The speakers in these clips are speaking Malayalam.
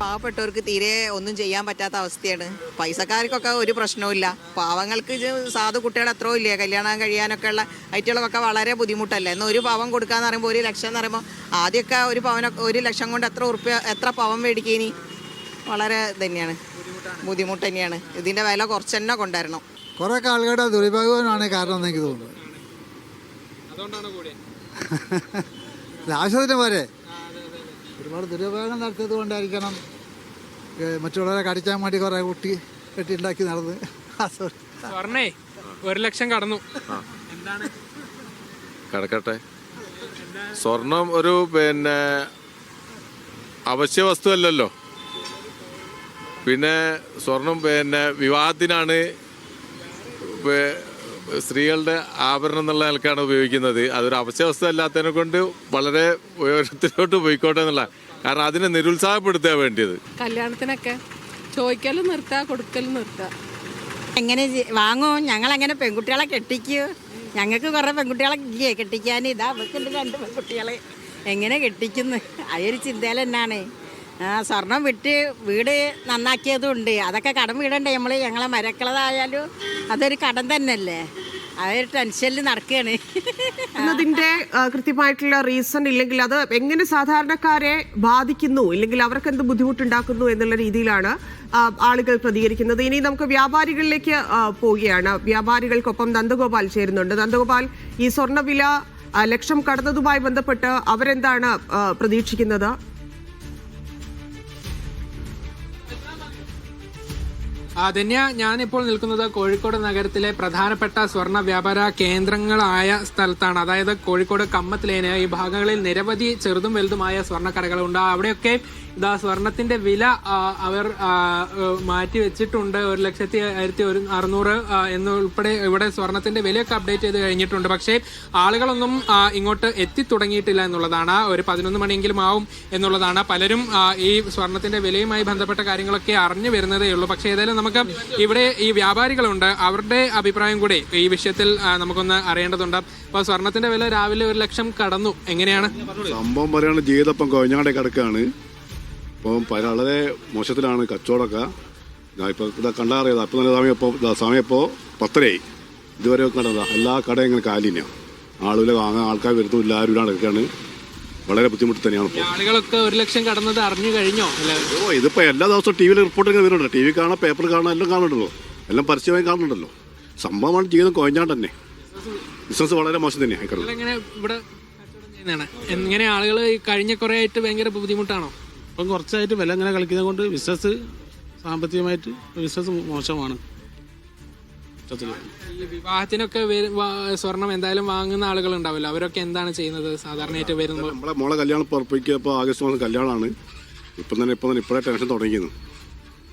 പാവപ്പെട്ടവർക്ക് തീരെ ഒന്നും ചെയ്യാൻ പറ്റാത്ത അവസ്ഥയാണ്. പൈസക്കാർക്കൊക്കെ ഒരു പ്രശ്നവുമില്ല പാവങ്ങൾക്ക് സാധു കുട്ടികൾ അത്രയും ഇല്ലേ? കല്യാണം കഴിയാനൊക്കെ ഉള്ള ഐറ്റുകളൊക്കെ വളരെ ബുദ്ധിമുട്ടല്ലേ? എന്നാൽ ഒരു പാവം കൊടുക്കാന്ന് പറയുമ്പോൾ ഒരു ലക്ഷം എന്ന് പറയുമ്പോൾ ആദ്യമൊക്കെ ഒരു പവനൊക്കെ ഒരു ലക്ഷം കൊണ്ട് എത്ര ഉറുപ്പ്യ എത്ര പവൻ മേടിക്കേനി? വളരെ തന്നെയാണ് ബുദ്ധിമുട്ട് തന്നെയാണ്. ഇതിന്റെ വില കുറച്ച് തന്നെ കൊണ്ടുവരണം. കുറേ ആളുകളുടെ ദുരുപയോഗമാണ് കാരണം എന്ന് എനിക്ക് തോന്നുന്നത് അതുകൊണ്ടാണ് കൂടിയത് ആവശ്യത്തിന് പോരെ. ഒരുപാട് ദുരുപയോഗം നടത്തിയത് കൊണ്ടായിരിക്കണം മറ്റുള്ളവരെ കടിക്കാൻ വേണ്ടി കുറേ കുട്ടി കെട്ടി ഉണ്ടാക്കി നടന്ന്. സ്വർണേ ഒരു ലക്ഷം കടന്നു. എന്താണ് കടക്കട്ടെ. സ്വർണം ഒരു പിന്നെ അവശ്യ വസ്തുവല്ലല്ലോ. പിന്നെ സ്വർണം പിന്നെ വിവാഹത്തിനാണ് സ്ത്രീകളുടെ ആഭരണം എന്നുള്ള നിലക്കാണ് ഉപയോഗിക്കുന്നത്. അതൊരു അവശ്യവസ്ഥ അല്ലാത്തതിനെ കൊണ്ട് വളരെ ഉയരത്തിലോട്ട് പോയിക്കോട്ടെ എന്നുള്ള കാരണം അതിനെ നിരുത്സാഹപ്പെടുത്തുക വേണ്ടിയത്. കല്യാണത്തിനൊക്കെ ചോദിക്കലും നിർത്തുക കൊടുക്കലും നിർത്തുക എങ്ങനെ വാങ്ങും? ഞങ്ങൾ അങ്ങനെ പെൺകുട്ടികളെ കെട്ടിക്കൂ? ഞങ്ങൾക്ക് കുറേ പെൺകുട്ടികളെ ഇല്ലേ കെട്ടിക്കാൻ ഇതാ അവൾക്കുണ്ട് രണ്ട് പെൺകുട്ടികളെ. എങ്ങനെ കെട്ടിക്കുന്നു? അതൊരു ചിന്തയിൽ തന്നെയാണ്. ആ സ്വർണം വിട്ട് വീട് നന്നാക്കിയതും ഉണ്ട് അതൊക്കെ കടം വീടണ്ടേ നമ്മൾ ഞങ്ങളെ മരക്കളതായാലും അതൊരു കടം തന്നെയല്ലേ? അതൊരു ടെൻഷനിൽ നടക്കുകയാണ് എന്നതിന്റെ ആ, കൃത്യമായിട്ടുള്ള റീസൺ ഇല്ലെങ്കിൽ അത് എങ്ങനെ സാധാരണക്കാരെ ബാധിക്കുന്നു ഇല്ലെങ്കിൽ അവർക്ക് എന്ത് ബുദ്ധിമുട്ടുണ്ടാക്കുന്നു എന്നുള്ള രീതിയിലാണ് ആ, ആളുകൾ പ്രതികരിക്കുന്നത്. ഇനി നമുക്ക് വ്യാപാരികളിലേക്ക് ആ, പോവുകയാണ്. വ്യാപാരികൾക്കൊപ്പം നന്ദഗോപാൽ ചേരുന്നുണ്ട്. നന്ദഗോപാൽ ഈ സ്വർണവില ആ, ലക്ഷം കടന്നതുമായി ബന്ധപ്പെട്ട് അവരെന്താണ് ആ, പ്രതീക്ഷിക്കുന്നത്? ധന്യ ഞാനിപ്പോൾ നിൽക്കുന്നത് കോഴിക്കോട് നഗരത്തിലെ പ്രധാനപ്പെട്ട സ്വർണ വ്യാപാര കേന്ദ്രങ്ങളായ സ്ഥലത്താണ്. അതായത് കോഴിക്കോട് കമ്മത്തിലേന് ഈ ഭാഗങ്ങളിൽ നിരവധി ചെറുതും വലുതുമായ സ്വർണക്കടകളുണ്ട്. അവിടെയൊക്കെ ഇതാ സ്വർണത്തിന്റെ വില അവർ മാറ്റി വെച്ചിട്ടുണ്ട്. ഒരു ലക്ഷത്തി ആയിരത്തി ഒരു അറുന്നൂറ് എന്ന് ഉൾപ്പെടെ ഇവിടെ സ്വർണത്തിന്റെ വിലയൊക്കെ അപ്ഡേറ്റ് ചെയ്ത് കഴിഞ്ഞിട്ടുണ്ട്. പക്ഷേ ആളുകളൊന്നും ഇങ്ങോട്ട് എത്തി തുടങ്ങിയിട്ടില്ല എന്നുള്ളതാണ്. ഒരു പതിനൊന്ന് മണിയെങ്കിലും ആവും എന്നുള്ളതാണ്. പലരും ഈ സ്വർണത്തിന്റെ വിലയുമായി ബന്ധപ്പെട്ട കാര്യങ്ങളൊക്കെ അറിഞ്ഞു വരുന്നതേ ഉള്ളൂ. പക്ഷേ ഏതായാലും നമുക്ക് ഇവിടെ ഈ വ്യാപാരികളുണ്ട്. അവരുടെ അഭിപ്രായം കൂടി ഈ വിഷയത്തിൽ നമുക്കൊന്ന് അറിയേണ്ടതുണ്ട്. അപ്പോൾ സ്വർണത്തിന്റെ വില രാവിലെ ഒരു ലക്ഷം കടന്നു. എങ്ങനെയാണ്? സംഭവം പറയുകയാണ് ജീവിതപ്പം കൊഞ്ഞാടെ കിടക്കുകയാണ് ഇപ്പം വളരെ മോശത്തിലാണ് കച്ചവടമൊക്കെ. ഞാൻ ഇപ്പോൾ ഇതാ കണ്ടറിയാം അപ്പം തന്നെ സമയം ഇപ്പോൾ സമയം ഇപ്പോൾ പത്തരയായി. ഇതുവരെ കണ്ടതാ. എല്ലാ കടയും ഇങ്ങനെ കാലിനെയാണ് ആളുകൾ വാങ്ങാൻ ആൾക്കാർ വരുന്നില്ല ആരും ഇല്ലാണ്ടൊക്കെയാണ് വളരെ ബുദ്ധിമുട്ട് തന്നെയാണ് ആളുകളൊക്കെ ഒരു ലക്ഷം കടന്നത് അറിഞ്ഞു കഴിഞ്ഞോ? ഓ ഇതിപ്പോൾ എല്ലാ ദിവസവും ടി വിയിൽ റിപ്പോർട്ട് ഇങ്ങനെ വരുന്നുണ്ട്. ടി വി കാണാൻ പേപ്പർ കാണാൻ എല്ലാം കാണുന്നുണ്ടല്ലോ. എല്ലാം പരസ്യമായി കാണുന്നുണ്ടല്ലോ. സംഭവമാണ് ജീവിതം കൊഞ്ഞാണ്ട് തന്നെ. ബിസിനസ് വളരെ മോശം തന്നെയാണ് ഇവിടെ എങ്ങനെ ആളുകൾ കഴിഞ്ഞ കുറെ ആയിട്ട് ഭയങ്കര ബുദ്ധിമുട്ടാണോ? ഇപ്പം കുറച്ചായിട്ട് വില ഇങ്ങനെ കളിക്കുന്നത് കൊണ്ട് ബിസിനസ് സാമ്പത്തികമായിട്ട് ബിസിനസ് മോശമാണ്. ഈ വിവാഹത്തിനൊക്കെ സ്വർണം എന്തായാലും വാങ്ങുന്ന ആളുകൾ ഉണ്ടാവില്ല അവരൊക്കെ എന്താണ് ചെയ്യുന്നത്? സാധാരണയായിട്ട് വരുമ്പോൾ നമ്മളെ മോളെ കല്യാണം പുറപ്പിക്കുക ഇപ്പോൾ ആഗസ്റ്റ് മാസം കല്യാണമാണ്. ഇപ്പം തന്നെ ഇപ്പം തന്നെ ഇപ്പോഴേ ടെൻഷൻ തുടങ്ങിയിരുന്നു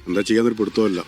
എന്താ ചെയ്യാന്നൊരു പിടുത്തമില്ല